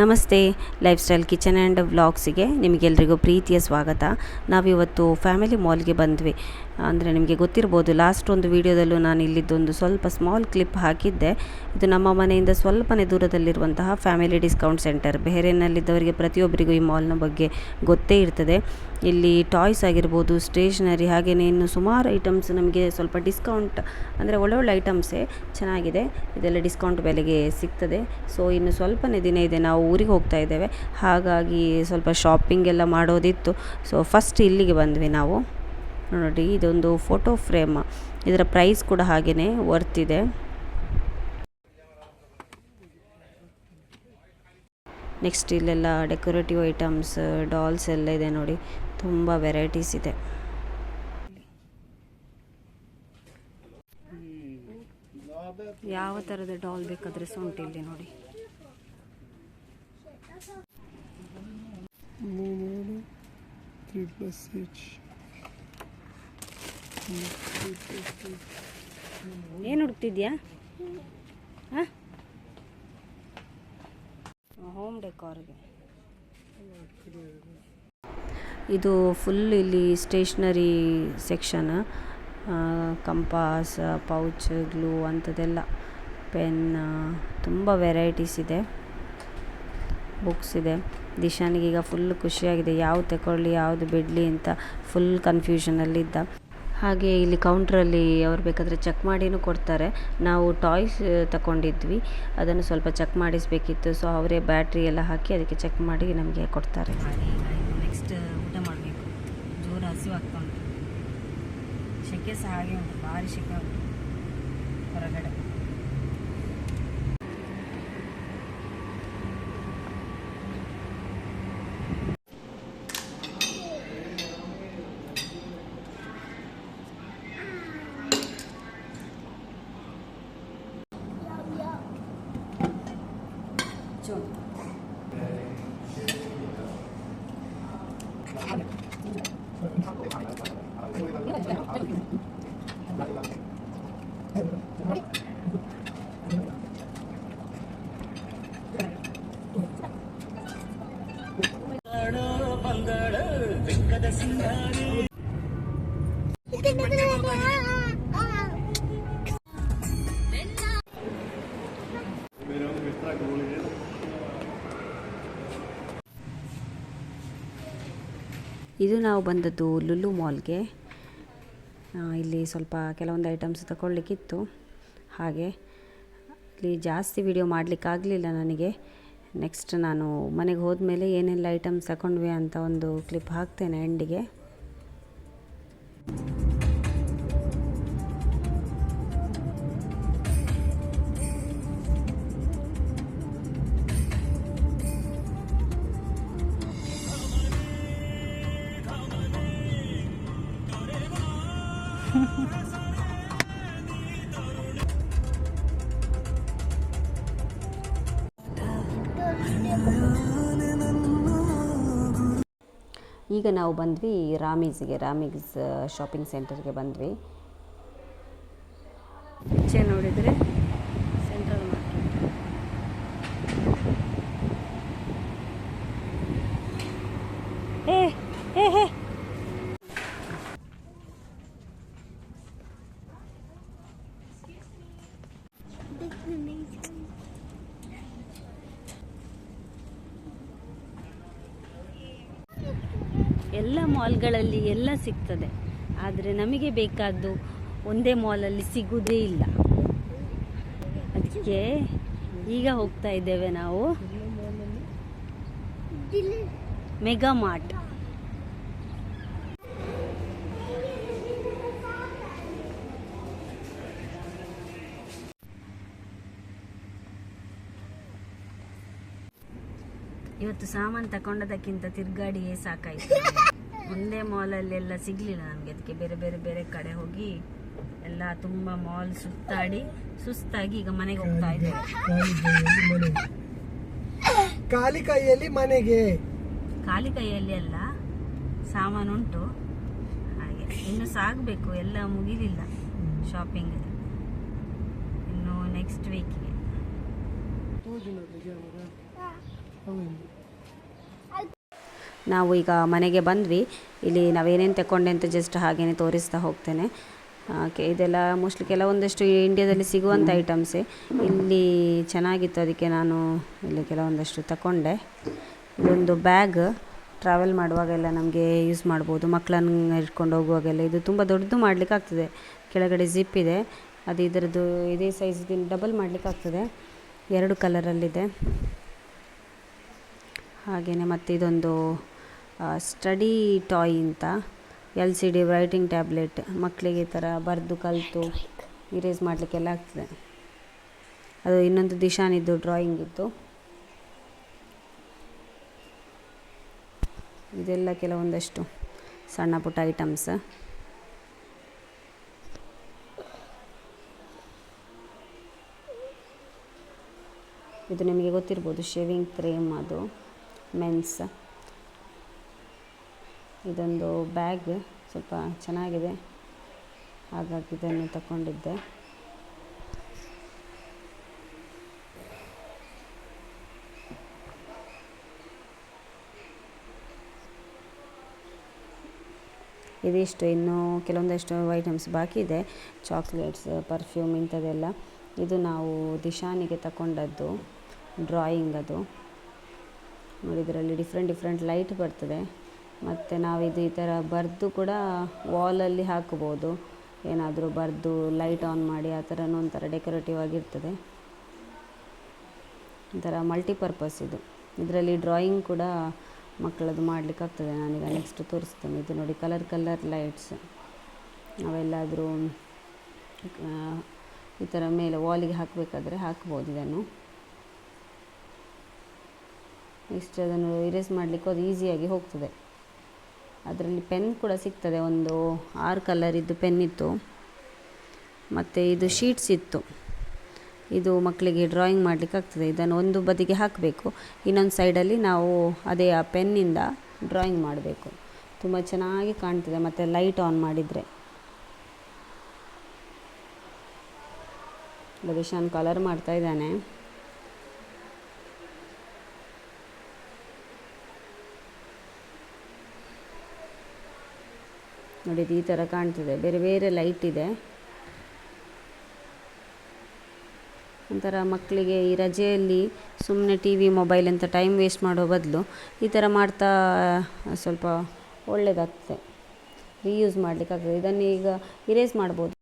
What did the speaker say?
ನಮಸ್ತೆ life style kitchen and ವ್ಲಾಗ್ಸಿಗೆ ನಿಮಗೆಲ್ರಿಗೂ ಪ್ರೀತಿಯ ಸ್ವಾಗತ. ನಾವಿವತ್ತು ಫ್ಯಾಮಿಲಿ ಮಾಲ್ಗೆ ಬಂದ್ವಿ. ಅಂದರೆ ನಿಮಗೆ ಗೊತ್ತಿರ್ಬೋದು ಲಾಸ್ಟ್ ಒಂದು ವೀಡಿಯೋದಲ್ಲೂ ನಾನು ಇಲ್ಲಿದ್ದೊಂದು ಸ್ವಲ್ಪ ಸ್ಮಾಲ್ ಕ್ಲಿಪ್ ಹಾಕಿದ್ದೆ. ಇದು ನಮ್ಮ ಮನೆಯಿಂದ ಸ್ವಲ್ಪನೇ ದೂರದಲ್ಲಿರುವಂತಹ ಫ್ಯಾಮಿಲಿ ಡಿಸ್ಕೌಂಟ್ ಸೆಂಟರ್ ಬೇರೆನಲ್ಲಿದ್ದವರಿಗೆ ಪ್ರತಿಯೊಬ್ಬರಿಗೂ ಈ ಮಾಲ್ನ ಬಗ್ಗೆ ಗೊತ್ತೇ ಇರ್ತದೆ. ಇಲ್ಲಿ ಟಾಯ್ಸ್ ಆಗಿರ್ಬೋದು ಸ್ಟೇಷನರಿ ಹಾಗೆಯೇ ಇನ್ನು ಸುಮಾರು ಐಟಮ್ಸ್ ನಮಗೆ ಸ್ವಲ್ಪ ಡಿಸ್ಕೌಂಟ್ ಅಂದರೆ ಒಳ್ಳೊಳ್ಳೆ ಒಳ್ಳೆ ಐಟಮ್ಸೇ ಚೆನ್ನಾಗಿದೆ. ಇದೆಲ್ಲ ಡಿಸ್ಕೌಂಟ್ ಬೆಲೆಗೆ ಸಿಗ್ತದೆ. ಸೊ ಇನ್ನು ಸ್ವಲ್ಪನೇ ದಿನ ಇದೆ ನಾವು ಊರಿಗೆ ಹೋಗ್ತಾ ಇದ್ದೇವೆ. ಹಾಗಾಗಿ ಸ್ವಲ್ಪ ಶಾಪಿಂಗ್ ಎಲ್ಲ ಮಾಡೋದಿತ್ತು. ಸೊ ಫಸ್ಟ್ ಇಲ್ಲಿಗೆ ಬಂದ್ವಿ ನಾವು. ನೋಡಿ, ಇದೊಂದು ಫೋಟೋ ಫ್ರೇಮ್ ಇದರ ಪ್ರೈಸ್ ಕೂಡ ಹಾಗೆಯೇ ವರ್ತ್ ಇದೆ. ನೆಕ್ಸ್ಟ್ ಇಲ್ಲೆಲ್ಲ ಡೆಕೋರೇಟಿವ್ ಐಟಮ್ಸ್ ಡಾಲ್ಸ್ ಎಲ್ಲ ಇದೆ ನೋಡಿ. ತುಂಬ ವೆರೈಟೀಸ್ ಇದೆ. ಯಾವ ಥರದ ಡಾಲ್ ಬೇಕಾದರೆ ಉಂಟು ಇಲ್ಲಿ ನೋಡಿ. ಮೂರು ತ್ರೀ ಪ್ಲಸ್ ಈಚ್ ಏನು ಹುಡುಕ್ತಿದ್ಯಾ? ಹಾಂ? ಹೋಮ್. ಡೆಕೋರ್ಗೆ ಇದು ಫುಲ್ ಇಲ್ಲಿ stationery section compass pouch glue ಅಂಥದ್ದೆಲ್ಲ ಪೆನ್ ತುಂಬ ವೆರೈಟೀಸ್ ಇದೆ. ಬುಕ್ಸ್ ಇದೆ. ದಿಶಾನಿಗೆ ಈಗ ಫುಲ್ ಖುಷಿಯಾಗಿದೆ. ಯಾವ್ದು ತಗೊಳ್ಳಿ ಯಾವುದು ಬಿಡಲಿ ಅಂತ ಫುಲ್ ಕನ್ಫ್ಯೂಷನಲ್ಲಿದ್ದ ಹಾಗೆ ಇಲ್ಲಿ ಕೌಂಟ್ರಲ್ಲಿ ಅವ್ರು ಬೇಕಾದರೆ ಚೆಕ್ ಮಾಡಿನೂ ಕೊಡ್ತಾರೆ. ನಾವು ಟಾಯ್ಸ್ ತಗೊಂಡಿದ್ವಿ ಅದನ್ನು ಸ್ವಲ್ಪ ಚೆಕ್ ಮಾಡಿಸಬೇಕಿತ್ತು. ಸೊ ಅವರೇ ಬ್ಯಾಟ್ರಿ ಎಲ್ಲ ಹಾಕಿ ಅದಕ್ಕೆ ಚೆಕ್ ಮಾಡಿ ನಮಗೆ ಕೊಡ್ತಾರೆ. ನೆಕ್ಸ್ಟ್ ಊಟ ಮಾಡಬೇಕು. ಜೋರು ಹಸಿವು ಉಂಟು. ಸೆಕೆ ಸಹ ಹಾಗೆ ಉಂಟು. ಭಾರಿ ಸೆಕೆ ಉಂಟು. ಹೊರಗಡೆ. 지원. Gracias. ಇದು ನಾವು ಬಂದದ್ದು ಲುಲು ಮಾಲ್ಗೆ. ಇಲ್ಲಿ ಸ್ವಲ್ಪ ಕೆಲವೊಂದು ಐಟಮ್ಸ್ ತಗೊಳ್ಳಿಕ್ಕಿತ್ತು. ಹಾಗೆ ಇಲ್ಲಿ ಜಾಸ್ತಿ ವಿಡಿಯೋ ಮಾಡಲಿಕ್ಕಾಗಲಿಲ್ಲ ನನಗೆ. ನೆಕ್ಸ್ಟ್ ನಾನು ಮನೆಗೆ ಹೋದ್ಮೇಲೆ ಏನೆಲ್ಲ ಐಟಮ್ಸ್ ತಗೊಂಡ್ವಿ ಅಂತ ಒಂದು ಕ್ಲಿಪ್ ಹಾಕ್ತೇನೆ ಎಂಡಿಗೆ ಈಗ ನಾವು ಬಂದ್ವಿ ರಾಮೀಸ್ಗೆ ರಾಮೀಸ್ ಶಾಪಿಂಗ್ ಸೆಂಟರ್ಗೆ ಬಂದ್ವಿ. ನೋಡಿದರೆ ಎಲ್ಲ ಮಾಲ್ಗಳಲ್ಲಿ ಎಲ್ಲ ಸಿಗ್ತದೆ. ಆದರೆ ನಮಗೆ ಬೇಕಾದ್ದು ಒಂದೇ ಮಾಲಲ್ಲಿ ಸಿಗುವುದೇ ಇಲ್ಲ. ಅದಕ್ಕೆ ಈಗ ಹೋಗ್ತಾ ಇದ್ದೇವೆ ನಾವು. ಮೆಗಾ ಮಾರ್ಟ್ ಇವತ್ತು ಸಾಮಾನು ತಗೊಂಡದಕ್ಕಿಂತ ತಿರ್ಗಾಡಿಯೇ ಸಾಕಾಯಿತು. ಒಂದೇ ಮಾಲಲ್ಲೆಲ್ಲ ಸಿಗ್ಲಿಲ್ಲ ನಮಗೆ ಅದಕ್ಕೆ ಬೇರೆ ಬೇರೆ ಬೇರೆ ಕಡೆ ಹೋಗಿ ಎಲ್ಲ ತುಂಬ ಮಾಲ್ ಸುತ್ತಾಡಿ ಸುಸ್ತಾಗಿ ಈಗ ಮನೆಗೆ ಹೋಗ್ತಾ ಇದ್ದೇವೆ ಖಾಲಿ ಕೈಯಲ್ಲಿ ಮನೆಗೆ. ಖಾಲಿ ಕೈಯಲ್ಲಿ ಅಲ್ಲ ಸಾಮಾನು ಉಂಟು. ಹಾಗೆ ಇನ್ನು ಸಾಗಬೇಕು ಎಲ್ಲ ಮುಗಿಲಿಲ್ಲ ಶಾಪಿಂಗ್ ಇನ್ನು ನೆಕ್ಸ್ಟ್ ವೀಕಿಗೆ ನಾವು ಈಗ ಮನೆಗೆ ಬಂದ್ವಿ. ಇಲ್ಲಿ ನಾವೇನೇನು ತಗೊಂಡೆ ಅಂತ ಜಸ್ಟ್ ಹಾಗೇನೆ ತೋರಿಸ್ತಾ ಹೋಗ್ತೇನೆ. ಓಕೆ ಇದೆಲ್ಲ ಮೋಸ್ಟ್ಲಿ ಕೆಲವೊಂದಷ್ಟು ಇಂಡಿಯಾದಲ್ಲಿ ಸಿಗುವಂಥ ಐಟಮ್ಸೇ ಇಲ್ಲಿ ಚೆನ್ನಾಗಿತ್ತು ಅದಕ್ಕೆ ನಾನು ಇಲ್ಲಿ ಕೆಲವೊಂದಷ್ಟು ತಗೊಂಡೆ ಇದೊಂದು ಬ್ಯಾಗ್ ಟ್ರಾವೆಲ್ ಮಾಡುವಾಗೆಲ್ಲ ನಮಗೆ ಯೂಸ್ ಮಾಡ್ಬೋದು. ಮಕ್ಕಳನ್ನ ಇಟ್ಕೊಂಡು ಹೋಗುವಾಗೆಲ್ಲ ಇದು ತುಂಬ ದೊಡ್ಡದು ಮಾಡಲಿಕ್ಕೆ ಆಗ್ತದೆ. ಕೆಳಗಡೆ ಜಿಪ್ ಇದೆ. ಅದು ಇದರದ್ದು ಇದೇ ಸೈಜ್ ಡಬಲ್ ಮಾಡಲಿಕ್ಕೆ ಆಗ್ತದೆ. ಎರಡು ಕಲರಲ್ಲಿದೆ ಹಾಗೆಯೇ ಮತ್ತು ಇದೊಂದು ಸ್ಟಡಿ ಟಾಯ್ ಅಂತ, L C D writing tablet. ಮಕ್ಕಳಿಗೆ ಈ ಥರ ಬರೆದು ಕಲಿತು ಇರೇಸ್ ಮಾಡಲಿಕ್ಕೆಲ್ಲ ಆಗ್ತದೆ. ಅದು ಇನ್ನೊಂದು ದಿಶಾನಿದ್ದು ಡ್ರಾಯಿಂಗ್ ಇತ್ತು ಇದೆಲ್ಲ ಕೆಲವೊಂದಷ್ಟು ಸಣ್ಣ ಪುಟ್ಟ ಐಟಮ್ಸ್. ಇದು ನಿಮಗೆ ಗೊತ್ತಿರ್ಬೋದು ಶೇವಿಂಗ್ ಕ್ರೀಮ್ ಅದು. ಮೆನ್ಸ್ ಇದೊಂದು ಬ್ಯಾಗ್ ಸ್ವಲ್ಪ ಚೆನ್ನಾಗಿದೆ. ಹಾಗಾಗಿ ಇದನ್ನು ತಗೊಂಡಿದ್ದೆ. ಇದಿಷ್ಟು, ಇನ್ನೂ ಕೆಲವೊಂದಷ್ಟು ಐಟಮ್ಸ್ ಬಾಕಿ ಇದೆ. ಚಾಕ್ಲೇಟ್ಸ್ ಪರ್ಫ್ಯೂಮ್ ಇಂಥದ್ದೆಲ್ಲ. ಇದು ನಾವು ದಿಶಾನಿಗೆ ತಗೊಂಡದ್ದು ಡ್ರಾಯಿಂಗ್ ಅದು. ನೋಡಿ, ಇದರಲ್ಲಿ ಡಿಫ್ರೆಂಟ್ ಡಿಫ್ರೆಂಟ್ ಲೈಟ್ ಬರ್ತದೆ. ಮತ್ತು ನಾವಿದು ಈ ಥರ ಬರೆದು ಕೂಡ ವಾಲಲ್ಲಿ ಹಾಕ್ಬೋದು ಏನಾದರೂ ಬರೆದು ಲೈಟ್ ಆನ್ ಮಾಡಿ, ಆ ಥರನೂ ಒಂಥರ ಡೆಕೋರೇಟಿವ್ ಆಗಿರ್ತದೆ. ಒಂಥರ ಮಲ್ಟಿಪರ್ಪಸ್ ಇದು. ಇದರಲ್ಲಿ ಡ್ರಾಯಿಂಗ್ ಕೂಡ ಮಕ್ಕಳದ್ದು ಮಾಡಲಿಕ್ಕಾಗ್ತದೆ ನಾನೀಗ ನೆಕ್ಸ್ಟ್ ತೋರಿಸ್ತೇನೆ. ಇದು ನೋಡಿ ಕಲರ್ ಕಲರ್ ಲೈಟ್ಸ್ ನಾವೆಲ್ಲಾದರೂ ಈ ಥರ ಮೇಲೆ ವಾಲಿಗೆ ಹಾಕಬೇಕಾದ್ರೆ ಹಾಕ್ಬೋದು ಇದನ್ನು. ನೆಕ್ಸ್ಟ್ ಅದನ್ನು ಇರೇಸ್ ಮಾಡಲಿಕ್ಕೂ ಅದು ಈಸಿಯಾಗಿ ಹೋಗ್ತದೆ. ಅದರಲ್ಲಿ ಪೆನ್ ಕೂಡ ಸಿಗ್ತದೆ, ಒಂದು ಆರು ಕಲರಿದ್ದು ಪೆನ್ ಇತ್ತು. ಮತ್ತು ಇದು ಶೀಟ್ಸ್ ಇತ್ತು. ಇದು ಮಕ್ಕಳಿಗೆ ಡ್ರಾಯಿಂಗ್ ಮಾಡಲಿಕ್ಕೆ ಆಗ್ತದೆ. ಇದನ್ನು ಒಂದು ಬದಿಗೆ ಹಾಕಬೇಕು, ಇನ್ನೊಂದು ಸೈಡಲ್ಲಿ ನಾವು ಅದೇ ಆ ಪೆನ್ನಿಂದ ಡ್ರಾಯಿಂಗ್ ಮಾಡಬೇಕು. ತುಂಬ ಚೆನ್ನಾಗಿ ಕಾಣ್ತದೆ, ಮತ್ತು ಲೈಟ್ ಆನ್ ಮಾಡಿದರೆ. ದಿಶಾನ್ ಕಲರ್ ಮಾಡ್ತಾ ಇದ್ದಾನೆ. ನೋಡಿ ಈ ಥರ ಕಾಣ್ತಿದೆ. ಬೇರೆ ಬೇರೆ ಲೈಟ್ ಇದೆ. ಒಂಥರ ಮಕ್ಕಳಿಗೆ ಈ ರಜೆಯಲ್ಲಿ ಸುಮ್ಮನೆ ಟಿ ವಿ ಮೊಬೈಲ್ ಅಂತ ಟೈಮ್ ವೇಸ್ಟ್ ಮಾಡೋ ಬದಲು ಈ ಥರ ಮಾಡ್ತಾ, ಸ್ವಲ್ಪ ಒಳ್ಳೆಯದಾಗ್ತದೆ ರೀಯೂಸ್ ಮಾಡಲಿಕ್ಕಾಗ್ತದೆ. ಇದನ್ನು ಈಗ ಇರೇಸ್ ಮಾಡ್ಬೋದು.